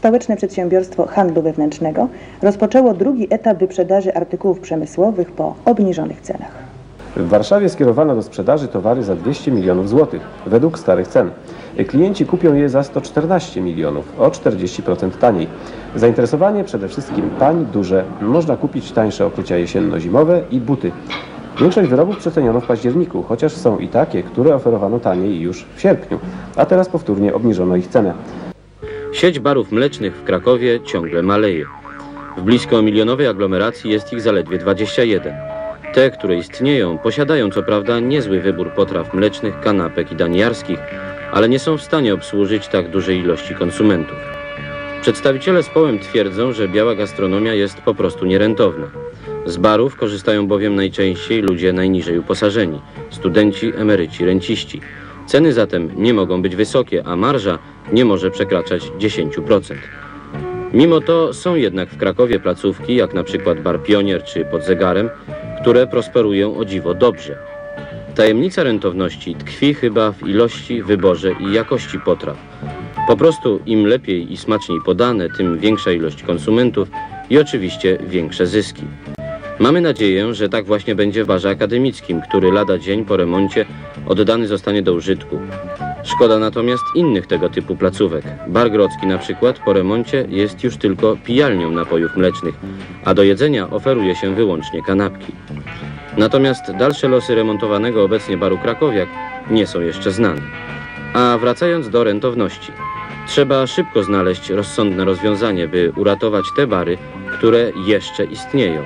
Stołeczne Przedsiębiorstwo Handlu Wewnętrznego rozpoczęło drugi etap wyprzedaży artykułów przemysłowych po obniżonych cenach. W Warszawie skierowano do sprzedaży towary za 200 milionów złotych, według starych cen. Klienci kupią je za 114 milionów, o 40% taniej. Zainteresowanie przede wszystkim pań duże. Można kupić tańsze okrycia jesienno-zimowe i buty. Większość wyrobów przeceniono w październiku, chociaż są i takie, które oferowano taniej już w sierpniu, a teraz powtórnie obniżono ich cenę. Sieć barów mlecznych w Krakowie ciągle maleje. W blisko milionowej aglomeracji jest ich zaledwie 21. Te, które istnieją, posiadają co prawda niezły wybór potraw mlecznych, kanapek i daniarskich, ale nie są w stanie obsłużyć tak dużej ilości konsumentów. Przedstawiciele z połem twierdzą, że biała gastronomia jest po prostu nierentowna. Z barów korzystają bowiem najczęściej ludzie najniżej uposażeni, studenci, emeryci, renciści. Ceny zatem nie mogą być wysokie, a marża nie może przekraczać 10%. Mimo to są jednak w Krakowie placówki, jak na przykład Bar Pionier czy Pod Zegarem, które prosperują o dziwo dobrze. Tajemnica rentowności tkwi chyba w ilości, wyborze i jakości potraw. Po prostu im lepiej i smaczniej podane, tym większa ilość konsumentów i oczywiście większe zyski. Mamy nadzieję, że tak właśnie będzie w barze akademickim, który lada dzień po remoncie oddany zostanie do użytku. Szkoda natomiast innych tego typu placówek. Bar Grodzki na przykład po remoncie jest już tylko pijalnią napojów mlecznych, a do jedzenia oferuje się wyłącznie kanapki. Natomiast dalsze losy remontowanego obecnie baru Krakowiak nie są jeszcze znane. A wracając do rentowności. Trzeba szybko znaleźć rozsądne rozwiązanie, by uratować te bary, które jeszcze istnieją.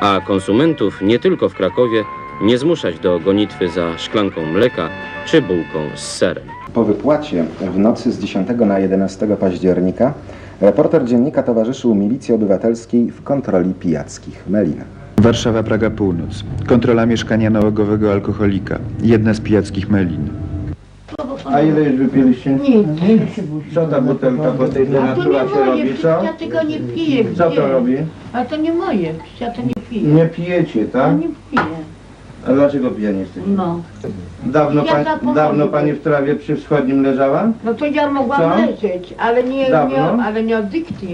A konsumentów nie tylko w Krakowie nie zmuszać do gonitwy za szklanką mleka czy bułką z serem. Po wypłacie w nocy z 10 na 11 października reporter dziennika towarzyszył Milicji Obywatelskiej w kontroli pijackich Melina. Warszawa, Praga Północ. Kontrola mieszkania nałogowego alkoholika. Jedna z pijackich melin. A ile już wypiliście? Nic. Co ta butelka po tej A to nie moje, robi, przecież co? ja tego nie piję. Co gdzie? to robi? A to nie moje, przecież ja to nie piję. Nie pijecie, Ja tak? nie piję. A dlaczego pijani jesteście? No. Dawno, Ja pań, dawno pani w trawie przy wschodnim leżała? No to ja mogłam Co? leżeć, ale nie, nie, Dawno? ale nie od dykty.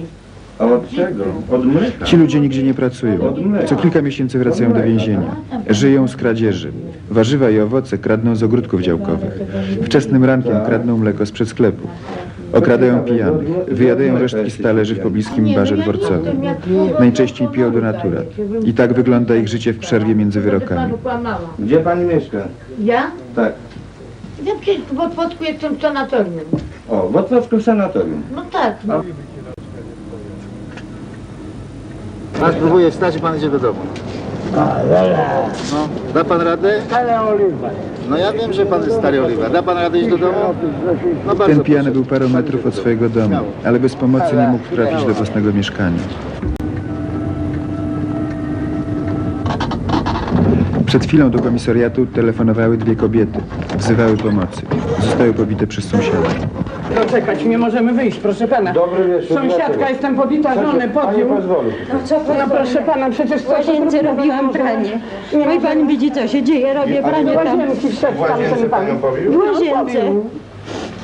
A od czego? Od mleka? Ci ludzie nigdzie nie pracują. Co kilka miesięcy wracają do więzienia. Żyją z kradzieży. Warzywa i owoce kradną z ogródków działkowych. Wczesnym rankiem kradną mleko sprzed sklepu. Okradają pijanych. Wyjadają resztki z talerzy w pobliskim barze dworcowym. Najczęściej piją do naturat. I tak wygląda ich życie w przerwie między wyrokami. Gdzie pani mieszka? Ja? Tak. Ja przecież w Otwocku jestem w sanatorium. O, w Otwocku sanatorium. No tak, no. Pan spróbuje wstać i pan idzie do domu. No, da pan radę? No ja wiem, że pan jest stary oliwa. Da pan radę iść do domu? No bardzo Ten pijany proszę. był parę metrów od swojego domu, ale bez pomocy nie mógł trafić do własnego mieszkania. Przed chwilą do komisariatu telefonowały dwie kobiety. Wzywały pomocy. Zostały pobite przez sąsiada. Doczekać nie możemy wyjść, proszę pana. Dobry wieczór. Sąsiadka, jestem pobita, żonę Pani podjął. pozwoli. No proszę pana, przecież W łazience robiłam pranie. Mój pan widzi co się dzieje, robię pranie tam. Łazienki wszedł W tam łazience ten pan. panią W pobił? łazience.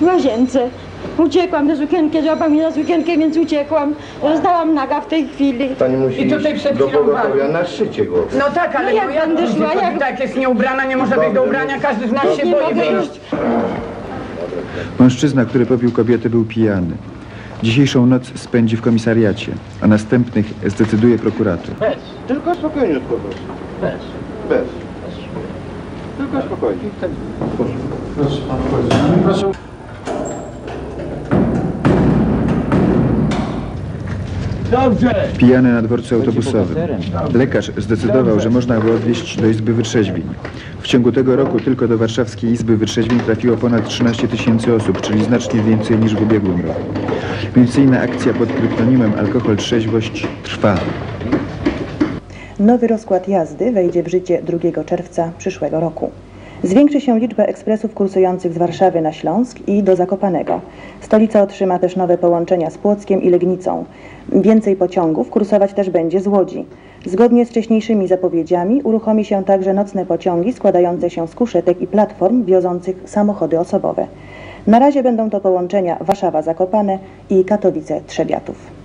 W łazience. Uciekłam za sukienkę, złapał mnie za sukienkę, więc uciekłam. Zostałam naga w tej chwili. Pani musi I tutaj iść przed do chwilą pogotowia na szczycie go. No tak, ale No jak będę szła, jak- jak... tak jest nieubrana, nie może wyjść do ubrania, każdy z nas się Nie boi mogę wyjść. iść. Mężczyzna, który pobił kobietę, był pijany. Dzisiejszą noc spędzi w komisariacie, a następnych zdecyduje prokurator. Tylko spokojniutko proszę. Bez. Bez. Tylko spokojnie. Pijany na dworcu autobusowym. Lekarz zdecydował, że można go odwieźć do Izby Wytrzeźwień. W ciągu tego roku tylko do Warszawskiej Izby Wytrzeźwień trafiło ponad 13 tysięcy osób, czyli znacznie więcej niż w ubiegłym roku. Milicyjna akcja pod kryptonimem Alkohol Trzeźwość trwa. Nowy rozkład jazdy wejdzie w życie 2 czerwca przyszłego roku. Zwiększy się liczba ekspresów kursujących z Warszawy na Śląsk i do Zakopanego. Stolica otrzyma też nowe połączenia z Płockiem i Legnicą. Więcej pociągów kursować też będzie z Łodzi. Zgodnie z wcześniejszymi zapowiedziami uruchomi się także nocne pociągi składające się z kuszetek i platform wiozących samochody osobowe. Na razie będą to połączenia Warszawa-Zakopane i Katowice-Trzebiatów.